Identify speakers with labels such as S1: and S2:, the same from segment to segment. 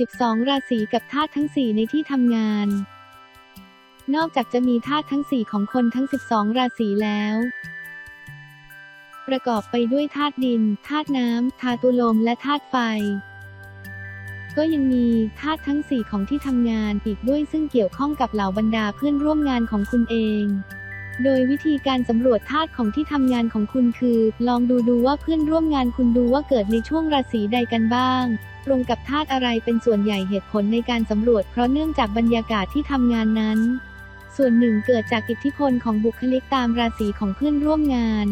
S1: 12 ราศีกับธาตุทั้ง 4 ในที่ทำงาน นอกจากจะมีธาตุทั้ง 4 ของคนทั้ง 12 ราศีแล้ว ประกอบไปด้วยธาตุดิน ธาตุน้ำธาตุลม และธาตุไฟ ก็ยังมีธาตุทั้ง 4 ของที่ทำงานอีกด้วยซึ่งเกี่ยวข้องกับเหล่าบรรดาเพื่อนร่วมงานของคุณเอง โดยวิธีการสำรวจธาตุของที่ทำงานของคุณคือ ลองดูดูว่าเพื่อนร่วมงานคุณดูว่าเกิดในช่วงราศีใดกันบ้าง ตรงกับธาตุอะไรเป็นส่วนใหญ่เหตุผลในการสำรวจ เพราะเนื่องจากบรรยากาศที่ทำงานนั้น ส่วนหนึ่งเกิดจากอิทธิพลของบุคลิกตามราศีของเพื่อนร่วมงาน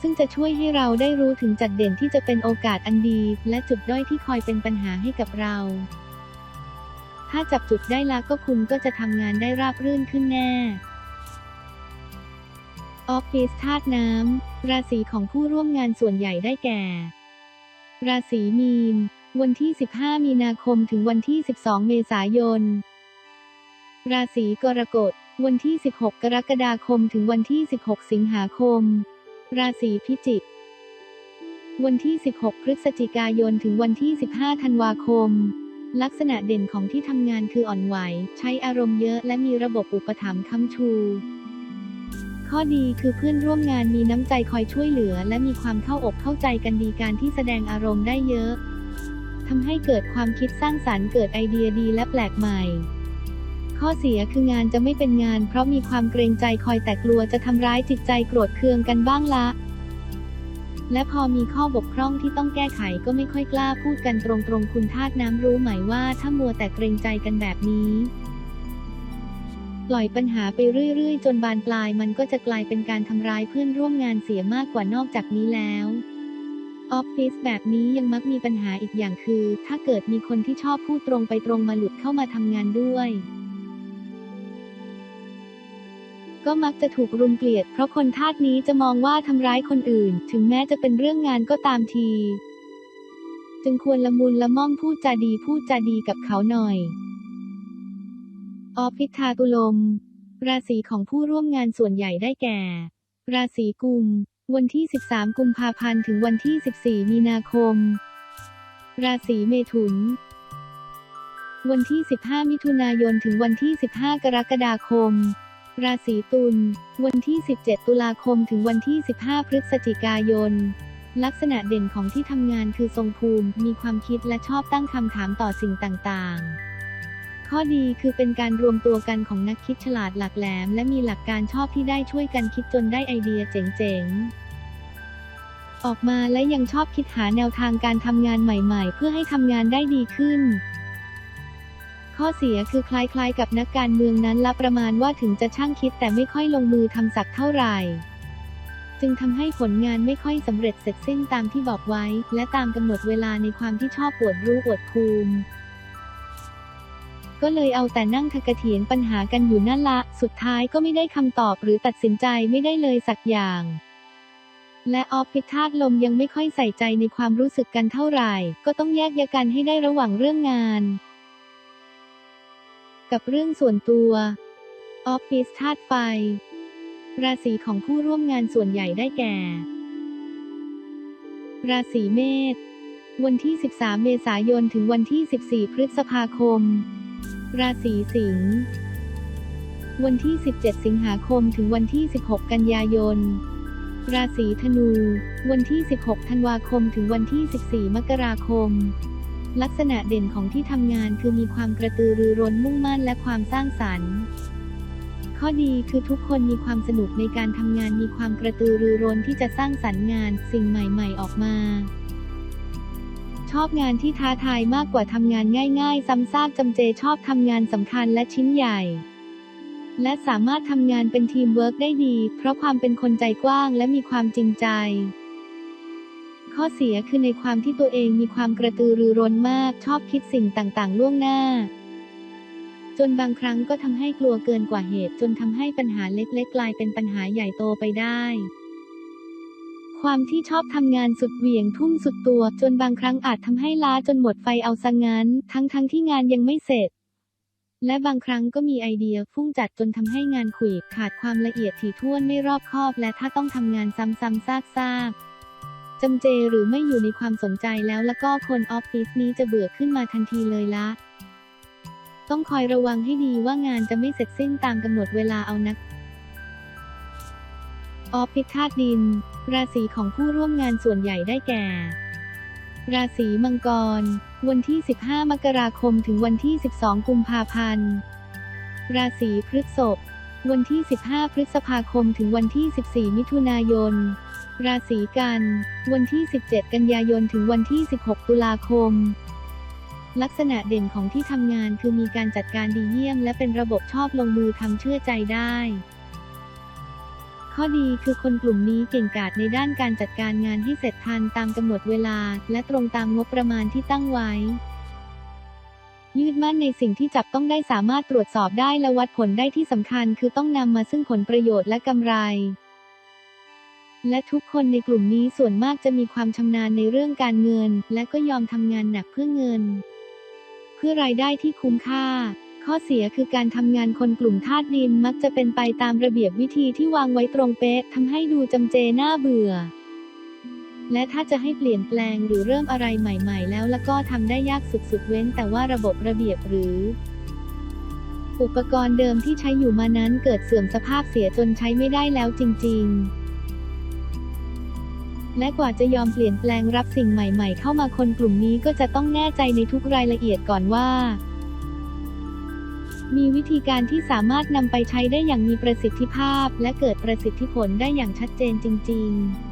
S1: ซึ่งจะช่วยให้เราได้รู้ถึงจัดเด่นที่จะเป็นโอกาสอันดี และจุดด้อยที่คอยเป็นปัญหาให้กับเรา ถ้าจับจุดได้ละก็คุณก็จะทำงานได้ราบรื่นขึ้นแน่ ออฟฟิศธาตุน้ำ ราศีของผู้ร่วมงานส่วนใหญ่ได้แก่ ราศีมีน วันที่ 15 มีนาคมถึงวันที่ 12 เมษายน ราศีกรกฎ วันที่ 16 กรกฎาคมถึงวันที่ 16 สิงหาคม ราศีพิจิก วันที่ 16 พฤศจิกายนถึงวันที่ 15 ธันวาคม ลักษณะเด่นของที่ทำงานคืออ่อนไหว ใช้อารมณ์เยอะและมีระบบอุปถัมภ์ค้ำชู ข้อดีคือเพื่อนร่วมงานมีน้ำใจคอยช่วยเหลือ และมีความเข้าอกเข้าใจกันดีการที่แสดงอารมณ์ได้เยอะทำให้เกิดความคิดสร้างสรรค์เกิดไอเดียดีและแปลกใหม่ ข้อเสียคืองานจะไม่เป็นงาน เพราะมีความเกรงใจคอยแต่กลัวจะทำร้ายจิตใจโกรธเคืองกันบ้างละ และพอมีข้อบกพร่องที่ต้องแก้ไขก็ไม่ค่อยกล้าพูดกันตรงๆคุณธาตุน้ำรู้ไหมว่าถ้ามัวแต่เกรงใจกันแบบนี้ ปล่อยปัญหาไปเรื่อย ๆ จนบานปลายมันก็จะกลายเป็นการทำร้ายเพื่อนร่วมงานเสียมากกว่านอกจากนี้แล้วออฟฟิศแบบนี้ยังมักมีปัญหาอีกอย่างคือ ถ้าเกิดมีคนที่ชอบพูดตรงไปตรงมาหลุดเข้ามาทำงานด้วย ก็มักจะถูกรุมเกลียด เพราะคนทาสนี้จะมองว่าทำร้ายคนอื่น ถึงแม้จะเป็นเรื่องงานก็ตามที จึงควรละมุนละม่อมพูดจาดีพูดจาดีกับเขาหน่อย ออฟฟิศทาตุลม ราศีของผู้ร่วมงานส่วนใหญ่ได้แก่ ราศีกุม วันที่ 13 กุมภาพันธ์ถึงวันที่ 14 มีนาคม ราศีเมถุน วันที่ 15 มิถุนายนถึงวันที่ 15 กรกฎาคม ราศีตุล วันที่ 17 ตุลาคมถึงวันที่ 15 พฤศจิกายนลักษณะเด่นของที่ทำงานคือทรงภูมิ มีความคิดและชอบตั้งคำถามต่อสิ่งต่างๆ ข้อดีคือเป็นการรวมตัวกันของนักคิดฉลาดหลักแหลม และมีหลักการชอบที่ได้ช่วยกันคิดจนได้ไอเดียเจ๋งๆ ออกมาและยังชอบคิดหาแนวทางการทำงานใหม่ๆ เพื่อให้ทำงานได้ดีขึ้น ข้อเสียคือคล้ายๆ กับนักการเมืองนั้นละประมาณว่าถึงจะช่างคิดแต่ไม่ค่อยลงมือทำสักเท่าไหร่จึงทำให้ผลงานไม่ค่อยสำเร็จเสร็จสิ้นตามที่บอกไว้ และตามกำหนดเวลาในความที่ชอบปวดรู้ปวดภูมิ ก็เลยเอาแต่นั่งทะกะเถียงปัญหากันอยู่นั่นละ สุดท้ายก็ไม่ได้คำตอบหรือตัดสินใจไม่ได้เลยสักอย่าง และออฟฟิศธาตุลมยังไม่ค่อยใส่ใจในความรู้สึกกันเท่าไหร่ ก็ต้องแยกยกันให้ได้ระหว่างเรื่องงาน กับเรื่องส่วนตัวออฟฟิศธาตุไฟ ราศีของผู้ร่วมงานส่วนใหญ่ได้แก่ ราศีเมษวันที่ 13 เมษายน ถึงวันที่ 14 พฤษภาคม ราศีสิงห์ วันที่ 17 สิงหาคมถึงวันที่ 16 กันยายน ราศีธนู วันที่ 16 ธันวาคมถึงวันที่ 14 มกราคม ลักษณะเด่นของที่ทำงานคือมีความกระตือรือร้นมุ่งมั่นและความสร้างสรรค์ข้อดีคือทุกคนมีความสนุกในการทำงานมีความกระตือรือร้นที่จะสร้างสรรค์งานสิ่งใหม่ ๆ ออกมา อบงานที่ท้าทายมากกว่าทำงานง่ายๆ ซ้ำซากจำเจชอบทำงานสำคัญและชิ้นใหญ่ และสามารถทำงานเป็นทีมเวิร์กได้ดี เพราะความเป็นคนใจกว้างและมีความจริงใจ ข้อเสียคือในความที่ตัวเองมีความกระตือรือร้นมาก ชอบคิดสิ่งต่างๆ ล่วงหน้า จนบางครั้งก็ทำให้กลัวเกินกว่าเหตุ จนทำให้ปัญหาเล็กๆ กลายเป็นปัญหาใหญ่โตไปได้ ความที่ชอบทำงานสุดเหวี่ยงทุ่มสุดตัว จนบางครั้งอาจทำให้ล้าจนหมดไฟเอาซะงั้น ทั้งๆทที่งานยังไม่เสร็จ และบางครั้งก็มีไอเดียฟุ้งจัดจนทำให้งานขวิดขาดความละเอียดถี่ถ้วนไม่รอบคอบ และถ้าต้องทำงานซ้ำๆซากๆจำเจหรือไม่อยู่ในความสนใจแล้วแล้วก็คนออฟฟิศนี้จะเบื่อขึ้นมาทันทีเลยละ ต้องคอยระวังให้ดีว่างานจะไม่เสร็จสิ้นตามกำหนดเวลาเอานัก ออฟฟิธาตดิน ราศีของผู้ร่วมงานส่วนใหญ่ได้แก่ ราศีมังกร วันที่ 15 มกราคมถึงวันที่ 12 กุมภาพันธ์ ราศีพฤษภ วันที่ 15 พฤษภาคมถึงวันที่ 14 มิถุนายน ราศีกัน วันที่ 17 กันยายนถึงวันที่ 16 ตุลาคมลักษณะเด่นของที่ทำงานคือมีการจัดการดีเยี่ยม และเป็นระบบชอบลงมือทำเชื่อใจได้ ข้อดีคือคนกลุ่มนี้เก่งกาจในด้านการจัดการงานให้เสร็จทันตามกำหนดเวลา และตรงตามงบประมาณที่ตั้งไว้ ยืดมั่นในสิ่งที่จับต้องได้สามารถตรวจสอบได้และวัดผลได้ที่สำคัญ คือต้องนำมาซึ่งผลประโยชน์และกำไร และทุกคนในกลุ่มนี้ส่วนมากจะมีความชำนาญในเรื่องการเงิน และก็ยอมทำงานหนักเพื่อเงิน เพื่อรายได้ที่คุ้มค่า ข้อเสียคือการทำงานคนกลุ่มธาตุดินมักจะเป็นไปตามระเบียบวิธีที่วางไว้ตรงเป๊ะทำให้ดูจำเจน่าเบื่อ และถ้าจะให้เปลี่ยนแปลงหรือเริ่มอะไรใหม่ๆ แล้วแล้วก็ทำได้ยากสุดๆเว้นแต่ว่าระบบระเบียบหรือ อุปกรณ์เดิมที่ใช้อยู่มานั้นเกิดเสื่อมสภาพเสียจนใช้ไม่ได้แล้วจริง ๆและกว่าจะยอมเปลี่ยนแปลงรับสิ่งใหม่ ๆ เข้ามาคนกลุ่มนี้ก็จะต้องแน่ใจในทุกรายละเอียดก่อนว่า มีวิธีการที่สามารถนำไปใช้ได้อย่างมีประสิทธิภาพ และเกิดประสิทธิผลได้อย่างชัดเจนจริง ๆ